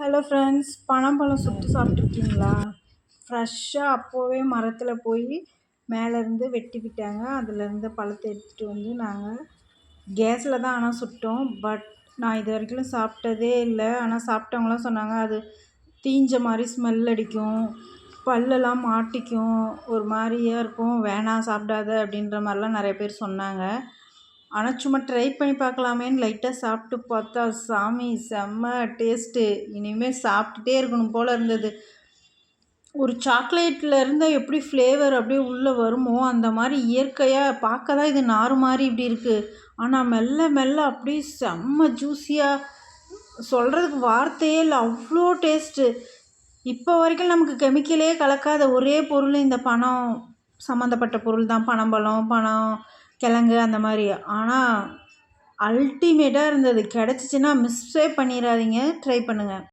Hello friends பனம்பழம் சுட்டு சாப்பிட்ருக்கீங்களா ஃப்ரெஷ்ஷாக அப்போவே மரத்தில் போய் மேலேருந்து வெட்டி விட்டாங்க. அதுலேருந்து பழத்தை எடுத்துகிட்டு வந்து நாங்கள் கேஸில் தான் ஆனால் சுட்டோம். பட் நான் இது வரைக்கும் சாப்பிட்டதே இல்லை. ஆனால் சாப்பிட்டவங்களாம் சொன்னாங்க அது தீஞ்ச மாதிரி ஸ்மெல் அடிக்கும். பல்லெல்லாம் மாட்டிக்கும். ஒரு மாதிரியா இருக்கும். வேணாம் சாப்பிடாத. அப்படின்ற மாதிரிலாம் நிறைய பேர் சொன்னாங்க. ஆனால் சும்மா ட்ரை பண்ணி பார்க்கலாமேன்னு லைட்டாக சாப்பிட்டு பார்த்தா சாமி செம்ம டேஸ்ட்டு இனிமேல் சாப்பிட்டுட்டே இருக்கணும் போல் இருந்தது. ஒரு சாக்லேட்டில் இருந்தால் எப்படி ஃப்ளேவர் அப்படியே உள்ளே வருமோ அந்த மாதிரி இயற்கையாக பார்க்க தான் இது நார் மாதிரி இப்படி இருக்குது ஆனால் மெல்ல மெல்ல அப்படியே செம்ம ஜூஸியாக சொல்கிறதுக்கு வார்த்தையே இல்லை அவ்வளோ டேஸ்ட்டு இப்போ வரைக்கும் நமக்கு கெமிக்கலே கலக்காத ஒரே பொருள் இந்த பணம் சம்மந்தப்பட்ட பொருள் தான் பனம்பழம் பணம் கிழங்கு அந்த மாதிரி. ஆனால் அல்டிமேட்டாக இருந்தது. கிடச்சிச்சின்னா மிஸ்ஸே பண்ணிடாதீங்க ட்ரை பண்ணுங்கள்